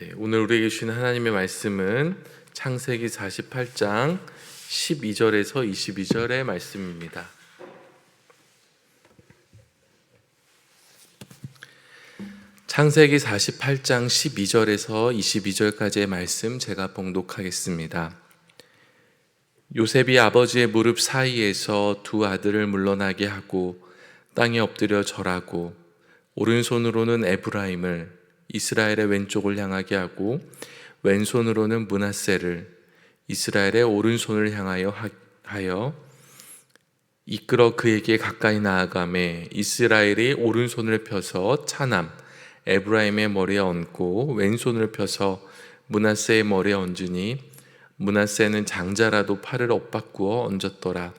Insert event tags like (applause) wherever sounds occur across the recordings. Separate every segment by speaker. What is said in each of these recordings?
Speaker 1: 네, 오늘 우리에게 주신 하나님의 말씀은 창세기 48장 12절에서 22절의 말씀입니다. 창세기 48장 12절에서 22절까지의 말씀 제가 봉독하겠습니다. 요셉이 아버지의 무릎 사이에서 두 아들을 물러나게 하고 땅에 엎드려 절하고 오른손으로는 에브라임을 이스라엘의 왼쪽을 향하게 하고 왼손으로는 문하세를 이스라엘의 오른손을 향하여 하여 이끌어 그에게 가까이 나아가매 이스라엘이 오른손을 펴서 차남 에브라임의 머리에 얹고 왼손을 펴서 문하세의 머리에 얹으니 문하세는 장자라도 팔을 엇바꾸어 얹었더라.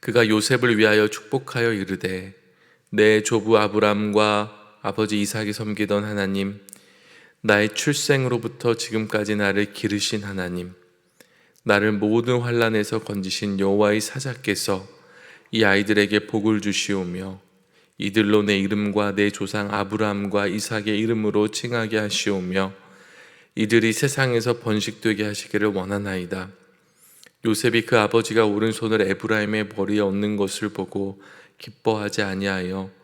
Speaker 1: 그가 요셉을 위하여 축복하여 이르되 내 조부 아브람과 아버지 이삭이 섬기던 하나님 나의 출생으로부터 지금까지 나를 기르신 하나님 나를 모든 환란에서 건지신 여호와의 사자께서 이 아이들에게 복을 주시오며 이들로 내 이름과 내 조상 아브라함과 이삭의 이름으로 칭하게 하시오며 이들이 세상에서 번식되게 하시기를 원하나이다. 요셉이 그 아버지가 오른손을 에브라임의 머리에 얹는 것을 보고 기뻐하지 아니하여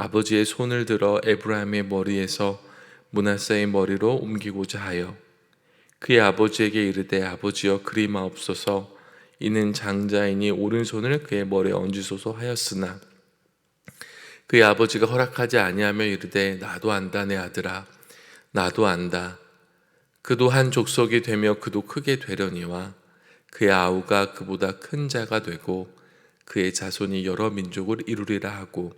Speaker 1: 아버지의 손을 들어 에브라임의 머리에서 문하세의 머리로 옮기고자 하여 그의 아버지에게 이르되 아버지여 그리마옵소서. 이는 장자이니 오른손을 그의 머리에 얹으소서 하였으나 그의 아버지가 허락하지 아니하며 이르되 나도 안다 내 아들아. 나도 안다. 그도 한 족속이 되며 그도 크게 되려니와 그의 아우가 그보다 큰 자가 되고 그의 자손이 여러 민족을 이루리라 하고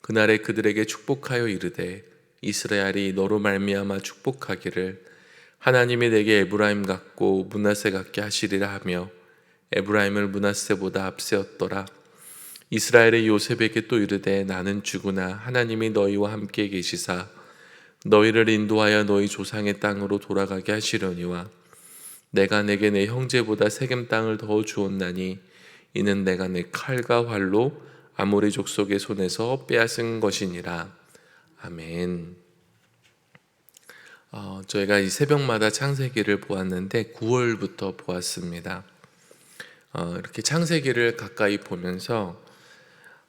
Speaker 1: 그날에 그들에게 축복하여 이르되 이스라엘이 너로 말미암아 축복하기를 하나님이 내게 에브라임 같고 문하세 같게 하시리라 하며 에브라임을 문하세보다 앞세웠더라. 이스라엘의 요셉에게 또 이르되 나는 죽으나 하나님이 너희와 함께 계시사 너희를 인도하여 너희 조상의 땅으로 돌아가게 하시려니와 내가 내게 내 형제보다 세겜 땅을 더 주었나니 이는 내가 내 칼과 활로 아모리 족속의 손에서 빼앗은 것이니라 아멘. 어, 저희가 이 새벽마다 창세기를 보았는데 9월부터 보았습니다. 어, 이렇게 창세기를 가까이 보면서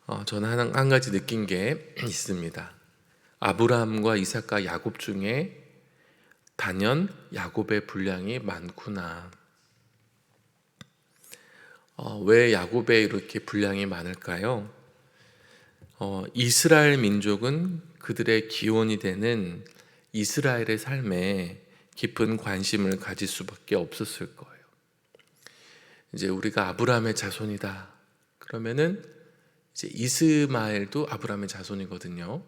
Speaker 1: 어, 저는 한, 한 가지 느낀 게 (clears throat) 있습니다. 아브라함과 이삭과 야곱 중에 단연 야곱의 분량이 많구나. 어, 왜 야곱에 이렇게 분량이 많을까요? 어, 이스라엘 민족은 그들의 기원이 되는 이스라엘의 삶에 깊은 관심을 가질 수밖에 없었을 거예요. 이제 우리가 아브라함의 자손이다. 그러면은 이제 이스마엘도 아브라함의 자손이거든요.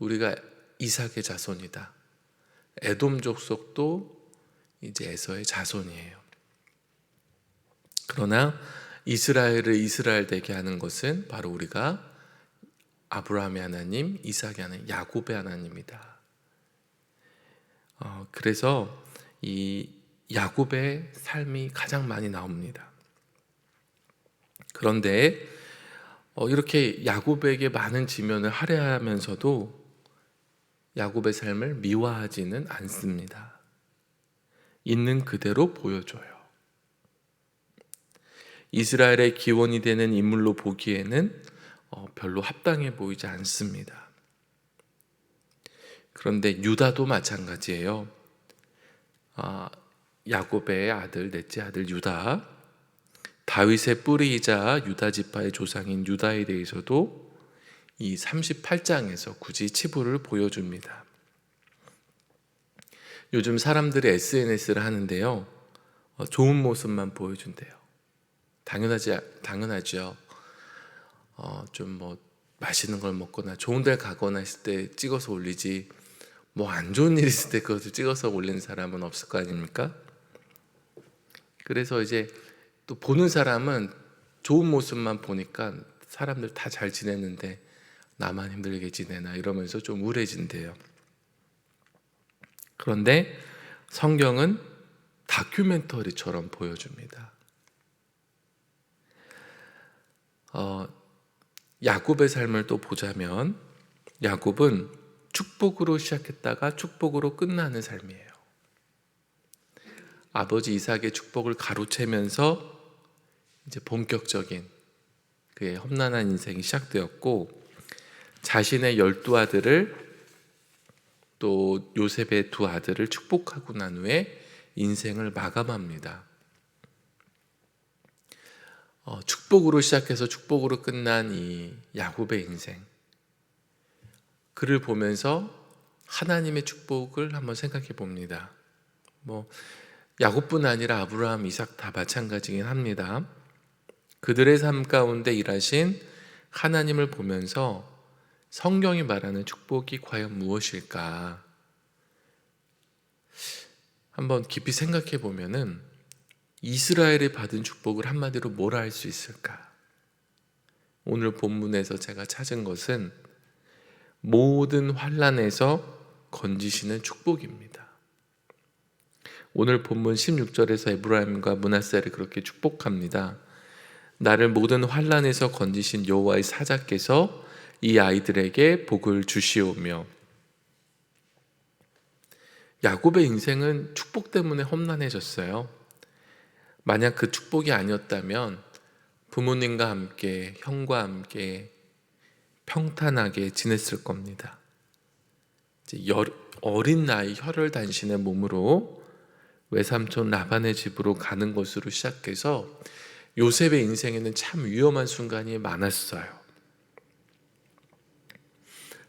Speaker 1: 우리가 이삭의 자손이다. 에돔 족 속도 이제 에서의 자손이에요. 그러나 이스라엘을 이스라엘 되게 하는 것은 바로 우리가 아브라함의 하나님, 이삭의 하나님, 야곱의 하나님이다. 어, 그래서 이 야곱의 삶이 가장 많이 나옵니다. 그런데 어, 이렇게 야곱에게 많은 지면을 할애하면서도 야곱의 삶을 미화하지는 않습니다. 있는 그대로 보여줘요. 이스라엘의 기원이 되는 인물로 보기에는 어, 별로 합당해 보이지 않습니다. 그런데 유다도 마찬가지예요. 아, 야곱의 아들, 넷째 아들 유다, 다윗의 뿌리이자 유다 지파의 조상인 유다에 대해서도 이 38장에서 굳이 치부를 보여줍니다. 요즘 사람들이 SNS를 하는데요. 어, 좋은 모습만 보여준대요. 당연하지, 당연하죠. 어, 좀 뭐 맛있는 걸 먹거나 좋은 데 가거나 했을 때 찍어서 올리지 뭐 안 좋은 일 있을 때 그것을 찍어서 올리는 사람은 없을 거 아닙니까? 그래서 이제 또 보는 사람은 좋은 모습만 보니까 사람들 다 잘 지내는데 나만 힘들게 지내나 이러면서 좀 우울해진대요. 그런데 성경은 다큐멘터리처럼 보여줍니다. 어, 야곱의 삶을 또 보자면 야곱은 축복으로 시작했다가 축복으로 끝나는 삶이에요. 아버지 이삭의 축복을 가로채면서 이제 본격적인 그의 험난한 인생이 시작되었고 자신의 열두 아들을 또 요셉의 두 아들을 축복하고 난 후에 인생을 마감합니다. 어, 축복으로 시작해서 축복으로 끝난 이 야곱의 인생. 그를 보면서 하나님의 축복을 한번 생각해 봅니다. 뭐 야곱뿐 아니라 아브라함, 이삭 다 마찬가지긴 합니다. 그들의 삶 가운데 일하신 하나님을 보면서 성경이 말하는 축복이 과연 무엇일까? 한번 깊이 생각해 보면은 이스라엘이 받은 축복을 한마디로 뭐라 할 수 있을까? 오늘 본문에서 제가 찾은 것은 모든 환란에서 건지시는 축복입니다. 오늘 본문 16절에서 에브라임과 문하세를 그렇게 축복합니다. 나를 모든 환란에서 건지신 여호와의 사자께서 이 아이들에게 복을 주시오며 야곱의 인생은 축복 때문에 험난해졌어요. 만약 그 축복이 아니었다면 부모님과 함께 형과 함께 평탄하게 지냈을 겁니다. 어린 나이 혈을 단신의 몸으로 외삼촌 라반의 집으로 가는 것으로 시작해서 요셉의 인생에는 참 위험한 순간이 많았어요.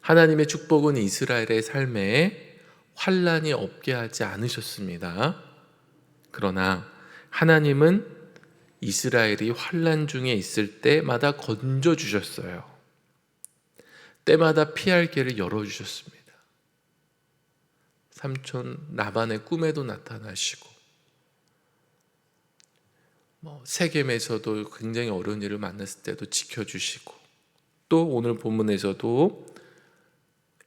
Speaker 1: 하나님의 축복은 이스라엘의 삶에 환란이 없게 하지 않으셨습니다. 그러나 하나님은 이스라엘이 환란 중에 있을 때마다 건져 주셨어요. 때마다 피할 길을 열어 주셨습니다. 삼촌 나반의 꿈에도 나타나시고 뭐 세겜에서도 굉장히 어려운 일을 만났을 때도 지켜 주시고 또 오늘 본문에서도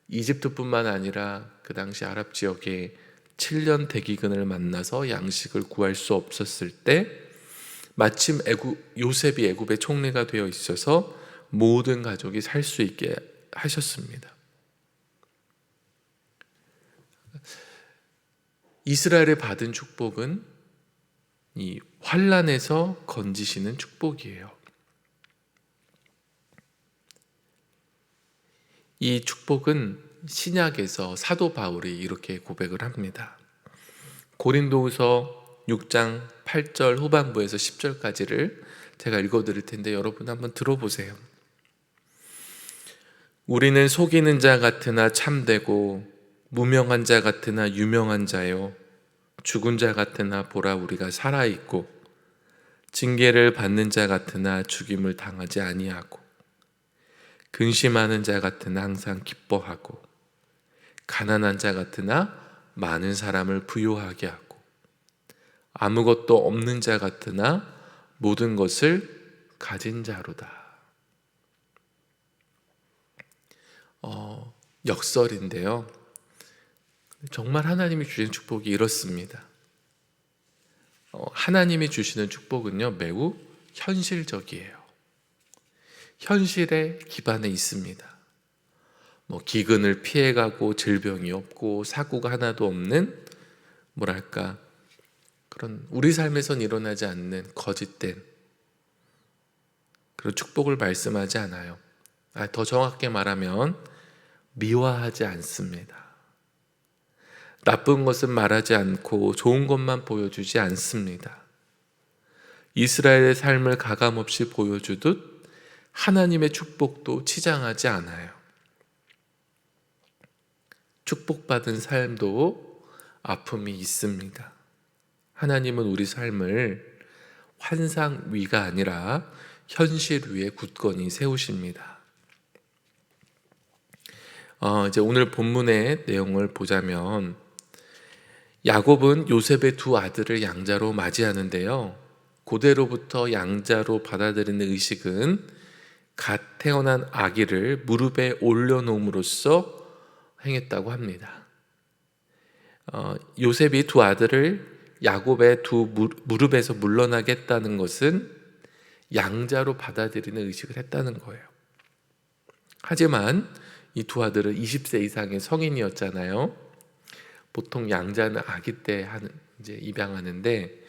Speaker 1: 이집트뿐만 아니라 그 당시 아랍 지역에 7년 대기근을 만나서 양식을 구할 수 없었을 때 마침 애굽 요셉이 애굽의 총리가 되어 있어서 모든 가족이 살 수 있게 하셨습니다. 이스라엘에 받은 축복은 이 환란에서 건지시는 축복이에요. 이 축복은 신약에서 사도 바울이 이렇게 고백을 합니다. 고린도후서 6장 8절 후반부에서 10절까지를 제가 읽어 드릴 텐데 여러분 한번 들어보세요. 우리는 속이는 자 같으나 참되고 무명한 자 같으나 유명한 자요 죽은 자 같으나 보라 우리가 살아 있고 징계를 받는 자 같으나 죽임을 당하지 아니하고 근심하는 자 같으나 항상 기뻐하고 가난한 자 같으나 많은 사람을 부유하게 하고 아무것도 없는 자 같으나 모든 것을 가진 자로다. 어, 역설인데요. 정말 하나님이 주신 축복이 이렇습니다. 어, 하나님이 주시는 축복은요, 매우 현실적이에요. 현실에 기반해 있습니다. 뭐 기근을 피해가고 질병이 없고 사고가 하나도 없는 뭐랄까 그런 우리 삶에선 일어나지 않는 거짓된 그런 축복을 말씀하지 않아요. 아, 더 정확하게 말하면 미화하지 않습니다. 나쁜 것은 말하지 않고 좋은 것만 보여주지 않습니다. 이스라엘의 삶을 가감없이 보여주듯 하나님의 축복도 치장하지 않아요. 축복받은 삶도 아픔이 있습니다. 하나님은 우리 삶을 환상 위가 아니라 현실 위에 굳건히 세우십니다. 어, 이제 오늘 본문의 내용을 보자면 야곱은 요셉의 두 아들을 양자로 맞이하는데요. 고대로부터 양자로 받아들이는 의식은 갓 태어난 아기를 무릎에 올려놓음으로써 행했다고 합니다. 어, 요셉이 두 아들을 야곱의 두 무릎에서 물러나겠다는 것은 양자로 받아들이는 의식을 했다는 거예요. 하지만 이 두 아들은 20세 이상의 성인이었잖아요. 보통 양자는 아기 때 하는 이제 입양하는데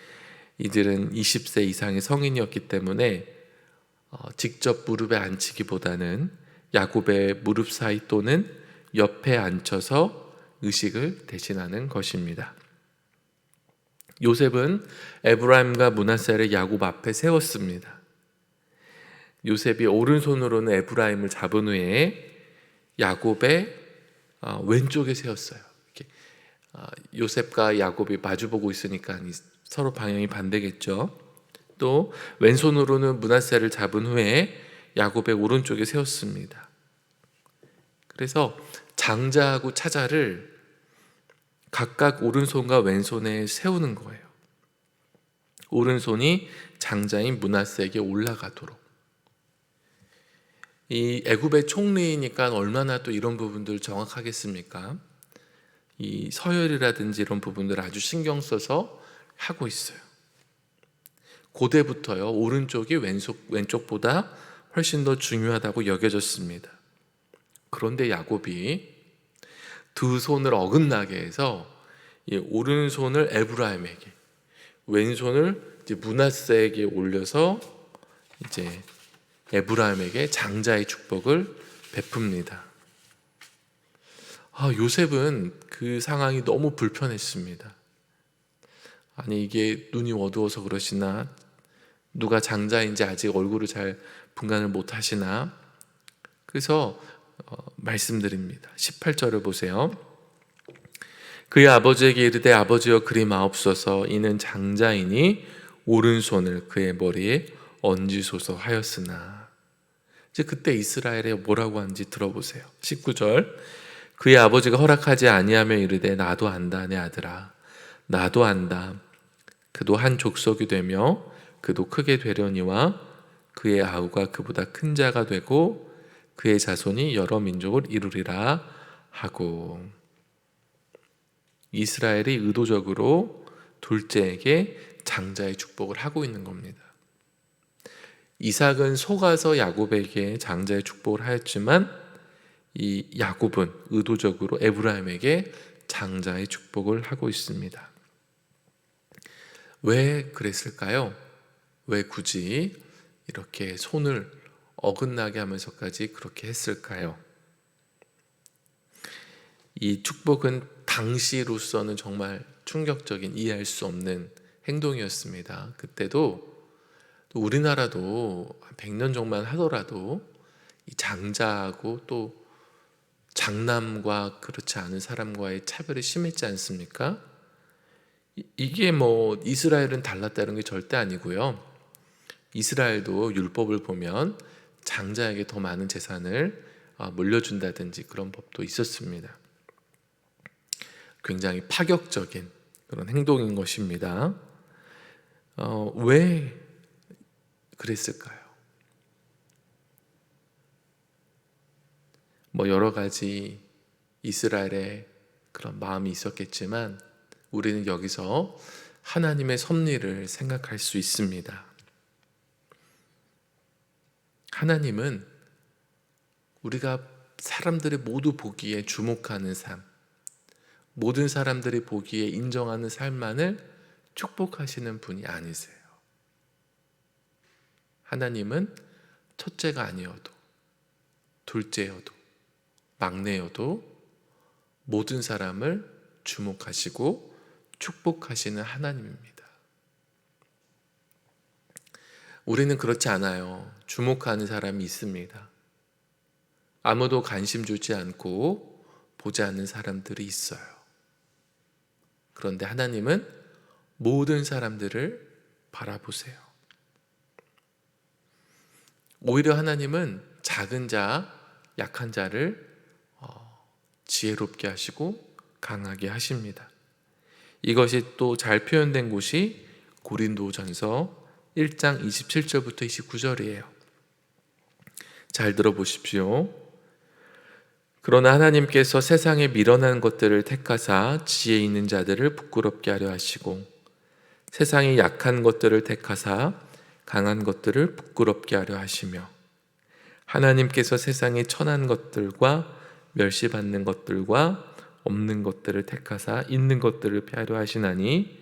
Speaker 1: 이들은 20세 이상의 성인이었기 때문에 어, 직접 무릎에 앉히기보다는 야곱의 무릎 사이 또는 옆에 앉혀서 의식을 대신하는 것입니다. 요셉은 에브라임과 문하세를 야곱 앞에 세웠습니다. 요셉이 오른손으로는 에브라임을 잡은 후에 야곱의 어, 왼쪽에 세웠어요. 어, 요셉과 야곱이 마주보고 있으니까 서로 방향이 반대겠죠. 또 왼손으로는 문하세를 잡은 후에 야곱의 오른쪽에 세웠습니다. 그래서 장자하고 차자를 각각 오른손과 왼손에 세우는 거예요. 오른손이 장자인 문하세에게 올라가도록. 이 애굽의 총리니까 얼마나 또 이런 부분들 정확하겠습니까? 이 서열이라든지 이런 부분들 아주 신경 써서 하고 있어요. 고대부터요 오른쪽이 왼쪽 왼쪽보다 훨씬 더 중요하다고 여겨졌습니다. 그런데 야곱이 두 손을 어긋나게 해서 이 오른손을 에브라임에게 왼손을 이제 문하세에게 올려서 이제 에브라임에게 장자의 축복을 베풉니다. 아, 요셉은 그 상황이 너무 불편했습니다. 아니 이게 눈이 어두워서 그러시나 누가 장자인지 아직 얼굴을 잘 분간을 못 하시나 그래서 어, 말씀드립니다. 18절을 보세요. 그의 아버지에게 이르되 아버지여 그리 마옵소서 이는 장자이니 오른손을 그의 머리에 얹으소서 하였으나 이제 그때 이스라엘에 뭐라고 하는지 들어보세요. 19절 그의 아버지가 허락하지 아니하며 이르되 나도 안다 내 아들아 나도 안다 그도 한 족속이 되며 그도 크게 되려니와 그의 아우가 그보다 큰 자가 되고 그의 자손이 여러 민족을 이루리라 하고 이스라엘이 의도적으로 둘째에게 장자의 축복을 하고 있는 겁니다. 이삭은 속아서 야곱에게 장자의 축복을 하였지만 이 야곱은 의도적으로 에브라임에게 장자의 축복을 하고 있습니다. 왜 그랬을까요? 왜 굳이 이렇게 손을 어긋나게 하면서까지 그렇게 했을까요? 이 축복은 당시로서는 정말 충격적인 이해할 수 없는 행동이었습니다. 그때도 또 우리나라도 100년 정만 하더라도 이 장자하고 또 장남과 그렇지 않은 사람과의 차별이 심했지 않습니까? 이게 뭐 이스라엘은 달랐다는 게 절대 아니고요. 이스라엘도 율법을 보면 장자에게 더 많은 재산을 아, 물려준다든지 그런 법도 있었습니다. 굉장히 파격적인 그런 행동인 것입니다. 어, 왜 그랬을까요? 뭐 여러 가지 이스라엘의 그런 마음이 있었겠지만 우리는 여기서 하나님의 섭리를 생각할 수 있습니다. 하나님은 우리가 사람들이 모두 보기에 주목하는 삶, 모든 사람들이 보기에 인정하는 삶만을 축복하시는 분이 아니세요. 하나님은 첫째가 아니어도, 둘째여도, 막내여도 모든 사람을 주목하시고 축복하시는 하나님입니다. 우리는 그렇지 않아요. 주목하는 사람이 있습니다. 아무도 관심 주지 않고 보지 않는 사람들이 있어요. 그런데 하나님은 모든 사람들을 바라보세요. 오히려 하나님은 작은 자, 약한 자를 어, 지혜롭게 하시고 강하게 하십니다. 이것이 또 잘 표현된 곳이 고린도전서 1장 27절부터 29절이에요. 잘 들어보십시오. 그러나 하나님께서 세상에 미련한 것들을 택하사 지혜 있는 자들을 부끄럽게 하려 하시고 세상에 약한 것들을 택하사 강한 것들을 부끄럽게 하려 하시며 하나님께서 세상에 천한 것들과 멸시받는 것들과 없는 것들을 택하사 있는 것들을 피하려 하시나니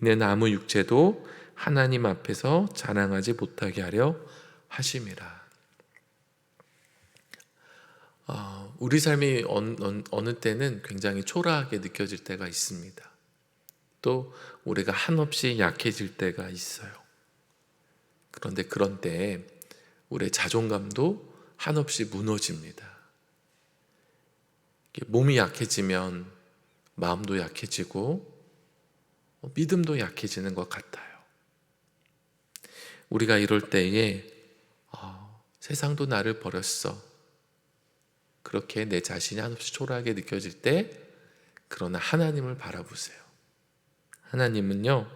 Speaker 1: 이는 아무 육체도 하나님 앞에서 자랑하지 못하게 하려 하심이라. 어, 우리 삶이 어느, 어느 때는 굉장히 초라하게 느껴질 때가 있습니다. 또 우리가 한없이 약해질 때가 있어요. 그런데 그런 때에 우리의 자존감도 한없이 무너집니다. 몸이 약해지면 마음도 약해지고 믿음도 약해지는 것 같아요. 우리가 이럴 때에 어, 세상도 나를 버렸어. 그렇게 내 자신이 한없이 초라하게 느껴질 때 그러나 하나님을 바라보세요. 하나님은요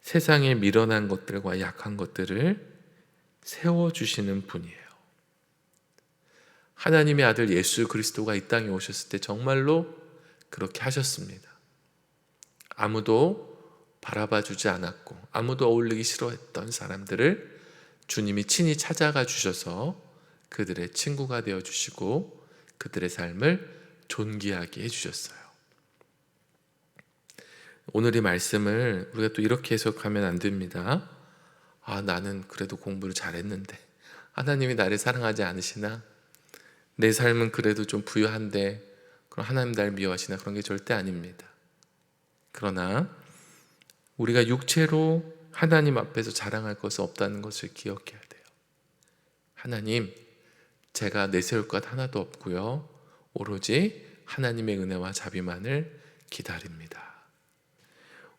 Speaker 1: 세상에 미련한 것들과 약한 것들을 세워 주시는 분이에요. 하나님의 아들 예수 그리스도가 이 땅에 오셨을 때 정말로 그렇게 하셨습니다. 아무도 바라봐 주지 않았고 아무도 어울리기 싫어했던 사람들을 주님이 친히 찾아가 주셔서 그들의 친구가 되어 주시고 그들의 삶을 존귀하게 해 주셨어요. 오늘 이 말씀을 우리가 또 이렇게 해석하면 안 됩니다. 아, 나는 그래도 공부를 잘했는데 하나님이 나를 사랑하지 않으시나? 내 삶은 그래도 좀 부유한데 그럼 하나님 날 미워하시나? 그런 게 절대 아닙니다. 그러나 우리가 육체로 하나님 앞에서 자랑할 것은 없다는 것을 기억해야 돼요. 하나님, 제가 내세울 것 하나도 없고요. 오로지 하나님의 은혜와 자비만을 기다립니다.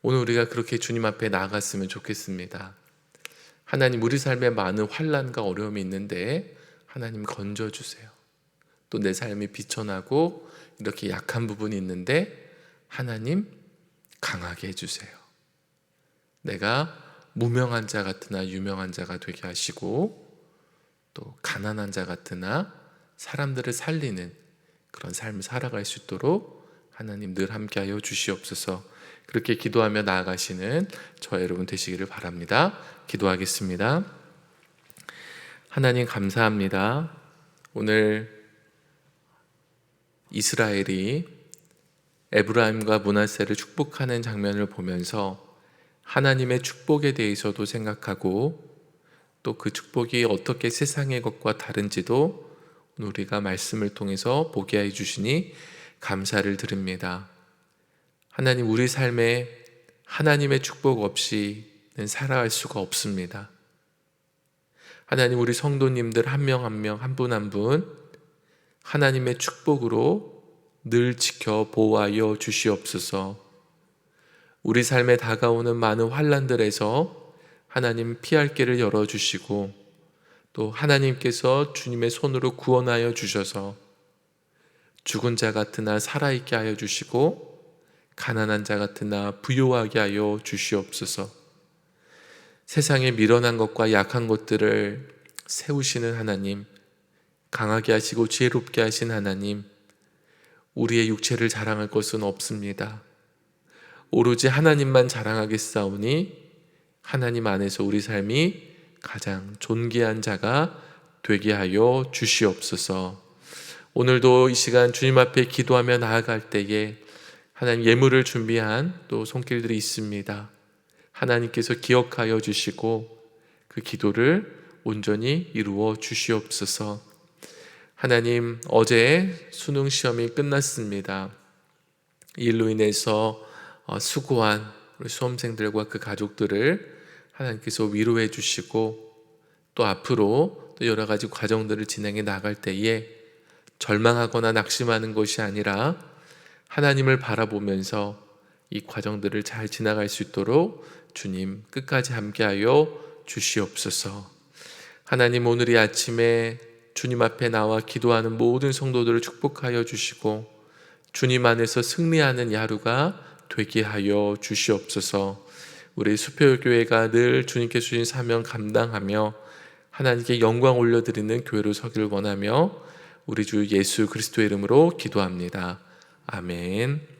Speaker 1: 오늘 우리가 그렇게 주님 앞에 나아갔으면 좋겠습니다. 하나님 우리 삶에 많은 환란과 어려움이 있는데 하나님 건져 주세요. 또 내 삶이 비천하고 이렇게 약한 부분이 있는데 하나님 강하게 해 주세요. 내가 무명한 자 같으나 유명한 자가 되게 하시고 또 가난한 자 같으나 사람들을 살리는 그런 삶을 살아갈 수 있도록 하나님 늘 함께하여 주시옵소서. 그렇게 기도하며 나아가시는 저 여러분 되시기를 바랍니다. 기도하겠습니다. 하나님 감사합니다. 오늘 이스라엘이 에브라임과 문하세를 축복하는 장면을 보면서 하나님의 축복에 대해서도 생각하고 또 그 축복이 어떻게 세상의 것과 다른지도 우리가 말씀을 통해서 보게 해 주시니 감사를 드립니다. 하나님 우리 삶에 하나님의 축복 없이는 살아갈 수가 없습니다. 하나님 우리 성도님들 한 명 한 명 한 분 한 분 하나님의 축복으로 늘 지켜 보호하여 주시옵소서. 우리 삶에 다가오는 많은 환란들에서 하나님 피할 길을 열어 주시고 또 하나님께서 주님의 손으로 구원하여 주셔서 죽은 자 같으나 살아있게 하여 주시고 가난한 자 같으나 부요하게 하여 주시옵소서. 세상에 미련한 것과 약한 것들을 세우시는 하나님, 강하게 하시고 지혜롭게 하신 하나님, 우리의 육체를 자랑할 것은 없습니다. 오로지 하나님만 자랑하겠사오니 하나님 안에서 우리 삶이 가장 존귀한 자가 되게 하여 주시옵소서. 오늘도 이 시간 주님 앞에 기도하며 나아갈 때에 하나님 예물을 준비한 또 손길들이 있습니다. 하나님께서 기억하여 주시고 그 기도를 온전히 이루어 주시옵소서. 하나님 어제 수능 시험이 끝났습니다. 일로 인해서 어, 수고한 우리 수험생들과 그 가족들을 하나님께서 위로해 주시고 또 앞으로 또 여러 가지 과정들을 진행해 나갈 때에 절망하거나 낙심하는 것이 아니라 하나님을 바라보면서 이 과정들을 잘 지나갈 수 있도록 주님 끝까지 함께하여 주시옵소서. 하나님 오늘 이 아침에 주님 앞에 나와 기도하는 모든 성도들을 축복하여 주시고 주님 안에서 승리하는 야루가 되게 하여 주시옵소서. 우리 수표교회가 늘 주님께 주신 사명 감당하며 하나님께 영광 올려드리는 교회로 서기를 원하며 우리 주 예수 그리스도의 이름으로 기도합니다. 아멘.